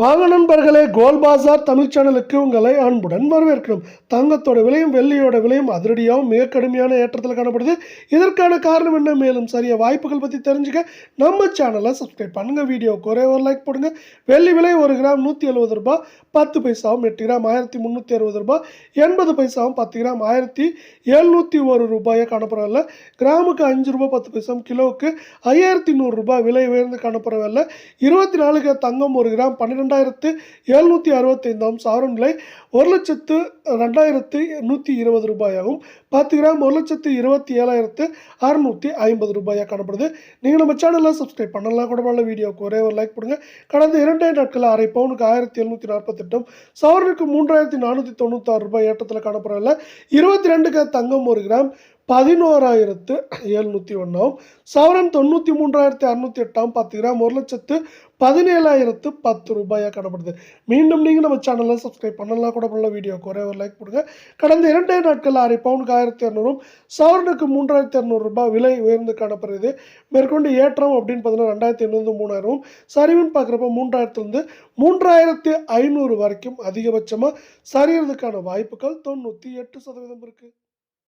வாங்க நண்பர்களே கோல் பாசார் தமிழ் சேனலுக்கு உங்களை அன்புடன் வரவேற்கிறோம். தங்கத்தோட விலையும் வெள்ளியோட விலையும் அதிரடியாகவும் மிக கடுமையான ஏற்றத்தில் காணப்படுது. இதற்கான காரணம் என்ன? மேலும் சரிய வாய்ப்புகள் பற்றி தெரிஞ்சுக்க நம்ம சேனலை சப்ஸ்கிரைப் பண்ணுங்கள் வீடியோவுக்கு ஒரே ஒரு லைக் போடுங்க. வெள்ளி விலை ஒரு கிராம் நூற்றி எழுபது ரூபாய் பத்து பைசாவும் எட்டு கிராம் ஆயிரத்தி முந்நூற்றி அறுபது ரூபாய் எண்பது பைசாவும் பத்து கிராம் ஆயிரத்தி எழுநூற்றி ஒரு ரூபாயை காணப்படவில்லை. கிராமுக்கு அஞ்சு ரூபாய் பத்து பைசாவும் கிலோவுக்கு ஐயாயிரத்தி நூறுரூபா விலை உயர்ந்து காணப்படவில்லை. இருபத்தி நாலுக்கு தங்கம் ஒரு கிராம் ரெண்டாயிரத்து எழுநூற்றி அறுபத்தைந்தாம் சவரன் விலை ஒரு லட்சத்து ரெண்டாயிரத்து நூற்றி இருபது ரூபாயாகவும் பத்து கிராம் ஒரு லட்சத்து இருபத்தி ஏழாயிரத்து அறுநூற்றி ஐம்பது ரூபாயாக காணப்படுது. நீங்கள் நம்ம சேனலில் சப்ஸ்கிரைப் பண்ணலாம் கூட நல்ல வீடியோவுக்கு ஒரே ஒரு லைக் கொடுங்க. கடந்த இரண்டே நாட்களில் அரை பவுனுக்கு ஆயிரத்தி எழுநூற்றி நாற்பத்தெட்டும் சவரனுக்கு மூன்றாயிரத்தி நானூற்றி தொண்ணூத்தாறு ரூபாய் ஏற்றத்தில் காணப்படவில்லை இருபத்தி ரெண்டுக்கு தங்கம் ஒரு கிராம் பதினோராயிரத்து எழுநூற்றி ஒன்றாம் சவரன் தொண்ணூற்றி மூன்றாயிரத்தி அறுநூற்றி எட்டாம் பத்து கிராம் ஒரு லட்சத்து பதினேழாயிரத்து பத்து ரூபாயாக காணப்படுது மீண்டும் நீங்கள் நம்ம சேனலில் சப்ஸ்கிரைப் பண்ணலாம் கூட பண்ணல வீடியோக்கு ஒரே ஒரு லைக் கொடுங்க. கடந்த இரண்டே நாட்கள் அரை பவுனுக்கு ஆயிரத்தி இரநூறும் சவரனுக்கு மூன்றாயிரத்தி இரநூறுபா ரூபாய் விலை உயர்ந்து காணப்படுது மேற்கொண்டு ஏற்றம் அப்படின்னு பார்த்தீங்கன்னா ரெண்டாயிரத்தி எண்ணூறு மூணாயிரம் சரிவுன்னு பார்க்குறப்ப மூன்றாயிரத்துலேருந்து மூன்றாயிரத்தி ஐநூறு வரைக்கும் அதிகபட்சமாக சரியறதுக்கான வாய்ப்புகள் தொண்ணூற்றி எட்டு சதவீதம் இருக்குது